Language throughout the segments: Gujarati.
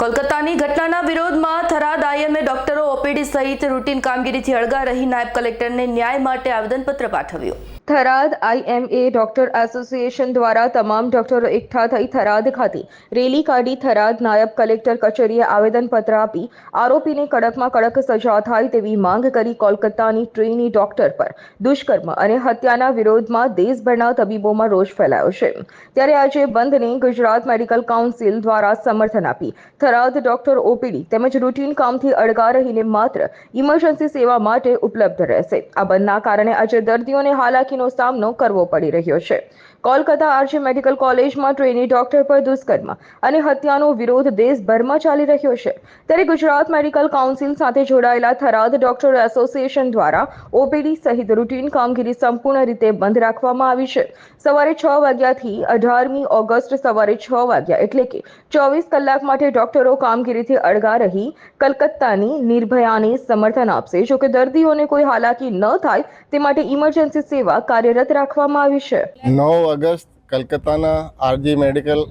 કોલકાતાની ઘટનાના વિરોધમાં થરાદ આઈએમએ ડોક્ટરો ઓપીડી સહિત રૂટીન કામગીરીથી અળગા રહી નાયબ કલેક્ટરને ન્યાય માટે આવેદનપત્ર પાઠવ્યું. થરાદ આઈએમએ ડોક્ટર એસોસિએશન દ્વારા તમામ ડોક્ટરો એકઠા થઈ થરાદ ખાતે રેલી કાઢી થરાદ નાયબ કલેક્ટર કચેરીએ આવેદનપત્ર આપી આરોપીને કડકમાં કડક સજા થાય તેવી માંગ કરી કોલકાતાની ટ્રેની ડોક્ટર પર દુષ્કર્મ અને હત્યાના વિરોધમાં દેશભરના તબીબોમાં રોષ ફેલાયો છે. ત્યારે આજે બંધને ગુજરાત મેડિકલ કાઉન્સિલ દ્વારા સમર્થન આપી થરાદ ડોક્ટર ઓપીડી તેમજ રૂટીન કામથી અળગા રહીને માત્ર ઇમરજન્સી સેવા માટે ઉપલબ્ધ રહેશે. આ બંધના કારણે આજે દર્દીઓને હાલાકીનો સામનો કરવો પડી રહ્યો છે. કોલકાતા આરજી મેડિકલ કોલેજમાં ટ્રેની ડોક્ટર પર દુષ્કર્મ અને હત્યાનો વિરોધ દેશભરમાં ચાલી રહ્યો છે. ત્યારે ગુજરાત મેડિકલ કાઉન્સિલ સાથે જોડાયેલા થરાદ ડોક્ટર એસોસિએશન દ્વારા ઓપીડી સહિત રૂટીન કામગીરી સંપૂર્ણ રીતે બંધ રાખવામાં આવી છે. સવારે છ વાગ્યાથી અઢારમી ઓગસ્ટ સવારે છ વાગ્યા એટલે કે ચોવીસ કલાક માટે ડોક્ટરો કામગીરીથી અળગા રહી કલકત્તાની નિર્ભયાને સમર્થન આપશે. જોકે દર્દીઓને કોઈ હાલાકી ન થાય તે માટે ઇમરજન્સી સેવા કાર્યરત રાખવામાં આવી છે. નવ ઓગસ્ટ કલકત્તાના આરજી મેડિકલ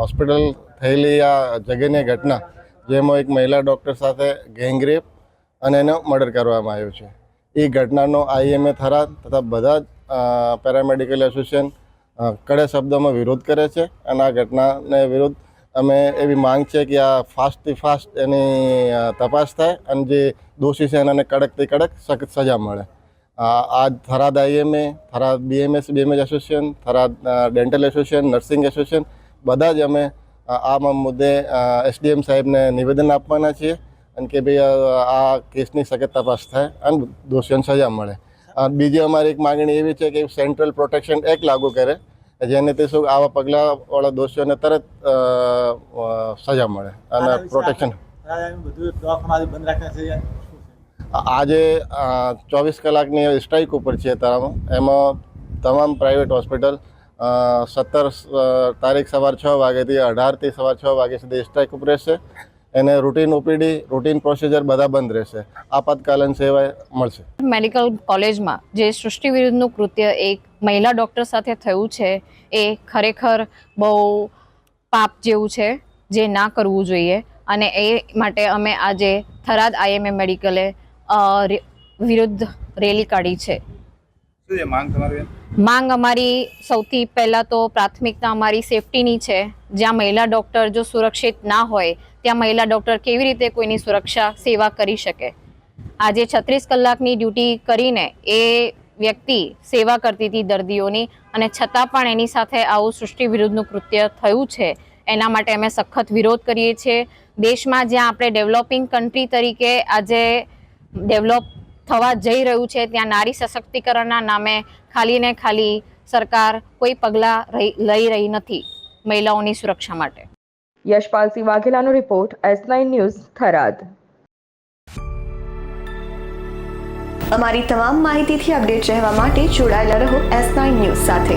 હોસ્પિટલ થયેલી આ જગ્યાની ઘટના, જેમાં એક મહિલા ડૉક્ટર સાથે ગેંગરેપ અને એનો મર્ડર કરવામાં આવ્યો છે. એ ઘટનાનો આઈએમએ થરાદ તથા બધા જ પેરામેડિકલ એસોસિએશન કડે શબ્દોમાં વિરોધ કરે છે અને આ ઘટનાને વિરુદ્ધ અમે એવી માંગ છે કે આ ફાસ્ટથી ફાસ્ટ એની તપાસ થાય અને જે દોષી છે એનાને કડકથી કડક સખત સજા મળે. આ આજ Tharad IMA Tharad BMS BMS association Tharad dental association nursing association બધા જ અમે આ મુદ્દે એસડીએમ સાહેબને નિવેદન આપવાના છીએ અને કે ભાઈ આ કેસની સખત તપાસ થાય અને દોષીઓને સજા મળે. બીજી અમારી એક માગણી એવી છે કે સેન્ટ્રલ પ્રોટેક્શન એક્ટ લાગુ કરે જેને તે શું આવા પગલાંવાળા દોષીઓને તરત સજા મળે અને પ્રોટેક્શન બધું દવાખાના બંધ રાખે છે. આજે ચોવીસ કલાકની સ્ટ્રાઇક ઉપર છે તમામ એમાં તમામ પ્રાઇવેટ હોસ્પિટલ સત્તર તારીખ સવાર છ વાગ્યાથી અઢારથી સવાર છ વાગ્યા સુધી સ્ટ્રાઇક ઉપર રહેશે. એને રૂટીન ઓપીડી રૂટીન પ્રોસિજર બધા બંધ રહેશે. આપાતકાલીન સેવા મળશે. મેડિકલ કોલેજમાં જે સૃષ્ટિ વિરુદ્ધનું કૃત્ય એક મહિલા ડૉક્ટર સાથે થયું છે, એ ખરેખર બહુ પાપ જેવું છે જે ના કરવું જોઈએ. અને એ માટે અમે આજે થરાદ આઈએમએ મેડિકલે વિરુદ્ધ રેલી કાઢી છે. માંગ અમારી સૌથી પહેલાં તો પ્રાથમિકતા અમારી સેફટીની છે. જ્યાં મહિલા ડૉક્ટર જો સુરક્ષિત ના હોય ત્યાં મહિલા ડૉક્ટર કેવી રીતે કોઈની સુરક્ષા સેવા કરી શકે? આજે છત્રીસ કલાકની ડ્યુટી કરીને એ વ્યક્તિ સેવા કરતી હતી દર્દીઓની અને છતાં પણ એની સાથે આવું સૃષ્ટિ વિરુદ્ધનું કૃત્ય થયું છે. એના માટે અમે સખત વિરોધ કરીએ છીએ. દેશમાં જ્યાં આપણે ડેવલપિંગ કન્ટ્રી તરીકે આજે ડેવલપ થવા જઈ રહ્યું છે. ત્યાં નારી સશક્તિકરણના નામે ખાલી ને ખાલી સરકાર કોઈ પગલાં રહી- લઈ રહી નથી મહિલાઓની સુરક્ષા માટે. Yashpalsinh વાઘેલાનો report S nine news Tharad. અમારી તમામ માહિતીથી અપડેટ રહેવા માટે જોડાયેલા રહો એસ નાઇન ન્યૂઝ સાથે.